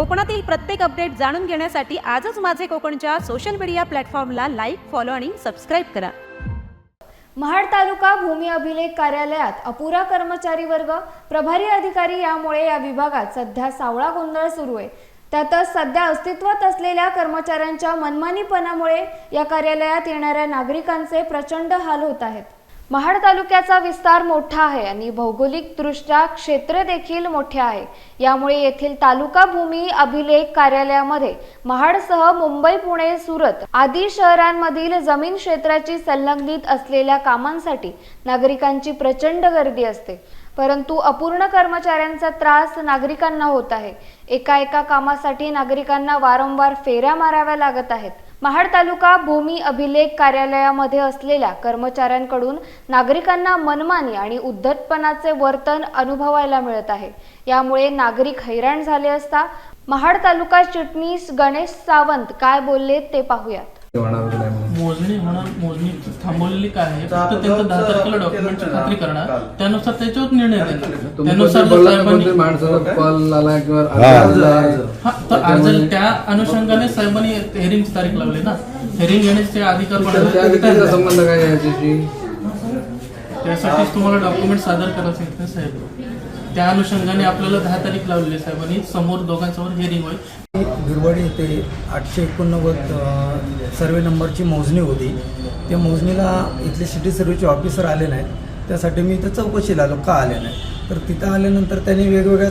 कोकणातील प्रत्येक अपडेट जाणून घेण्यासाठी आजच माझे कोकणच्या सोशल मीडिया प्लॅटफॉर्मला लाईक फॉलो आणि सबस्क्राईब करा. महाड तालुका भूमी अभिलेख कार्यालयात अपुरा कर्मचारी वर्ग प्रभारी अधिकारी यामुळे या विभागात सध्या सावळा गोंधळ सुरू आहे. त्यातच सध्या अस्तित्वात असलेल्या कर्मचाऱ्यांच्या मनमानीपणामुळे या कार्यालयात येणाऱ्या नागरिकांचे प्रचंड हाल होत आहेत. महाड तालुक्याचा विस्तार मोठा आहे आणि भौगोलिकदृष्ट्या क्षेत्र देखील मोठे आहे. यामुळे येथील तालुका भूमी अभिलेख कार्यालयामध्ये महाडसह मुंबई पुणे सुरत आदी शहरांमधील जमीन क्षेत्राची संलग्नित असलेल्या कामांसाठी नागरिकांची प्रचंड गर्दी असते. परंतु अपूर्ण कर्मचाऱ्यांचा त्रास नागरिकांना होत आहे. एका एका कामासाठी नागरिकांना वारंवार फेऱ्या माराव्या लागत आहेत. महाड तालुका भूमी अभिलेख कार्यालयामध्ये असलेल्या कर्मचाऱ्यांकडून नागरिकांना मनमानी आणि उद्धटपणाचे वर्तन अनुभवायला मिळत आहे. यामुळे नागरिक हैराण झाले असता महाड तालुका चिटणीस गणेश सावंत काय बोलले ते पाहूयात. मोजणी होणार मोजणी थांबवलेली काय आहे? फक्त त्यांचं दहा तारखेला डॉक्युमेंटची खात्री करणार. त्यानुसार त्याच्यावर निर्णय देणार. त्यानुसार जर साहेबांनी कोणते माणसाला कॉल आला किंवा अर्ज आला. हा. तर अर्ज त्या अनुषंगाने साहेबांनी हेरिंगची तारीख लावली ना. हेरिंग घेण्याचे अधिकार तर त्या संबंध काय आहे याच्याशी? त्यासाठीच तुम्हाला डॉक्युमेंट सादर करायचे आहेत ना साहेब? त्या अनुषंगाने आपल्याला दहा तारीख लावलेली आहे साहेबांनी. समोर दोघांसमोर हेरिंग होईल. दुर्वाडी येथे आठशे एकोणनव्वद सर्वे नंबरची मोजणी होती. त्या मोजणीला इथले सिटी सर्व्हिसचे ऑफिसर आले नाहीत. त्यासाठी मी इथं चौकशीला आलो का आले नाही तर तिथं आल्यानंतर त्यांनी वेगवेगळ्या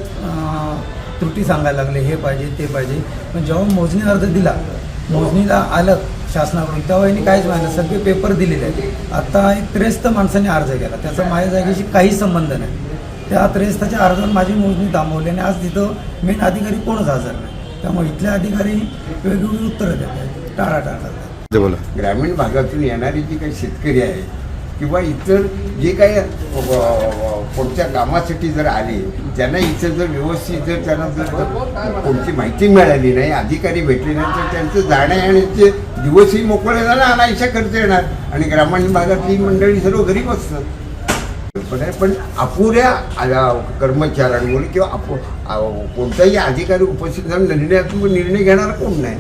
त्रुटी सांगायला लागले हे पाहिजे ते पाहिजे. पण जेव्हा मोजणी अर्ज दिला मोजणीला आलं शासनाकडून तेव्हा यांनी काहीच माहिती सगळे पेपर दिलेले आहेत. आता एक त्रेस्त माणसाने अर्ज केला त्याचा माझ्या जागेशी काही संबंध नाही. त्या त्रेस्ताच्या अर्जावर माझी मोजणी थांबवली आणि आज तिथं मेन अधिकारी कोणच हजर नाही. त्यामुळे इथले अधिकारी वेगवेगळी उत्तरं देत आहेत टाळाटाळ करतात बोला. ग्रामीण भागातून येणारे जे काही शेतकरी आहे किंवा इतर जे काही पुढच्या कामासाठी जर आले त्यांना इथं जर व्यवस्थित जर त्यांना जर कोणती माहिती मिळाली नाही अधिकारी भेटले नाही तर त्यांचं जाण्या येण्याचे दिवसही मोकळे जाणार अनायशा खर्च येणार. आणि ग्रामीण भागातली मंडळी सर्व घरी बसतात पण आहे पण अपुऱ्या कर्मचाऱ्यांमुळे किंवा अपु कोणताही अधिकारी उपस्थित झाला निर्णयात्मक निर्णय घेणार कोण नाही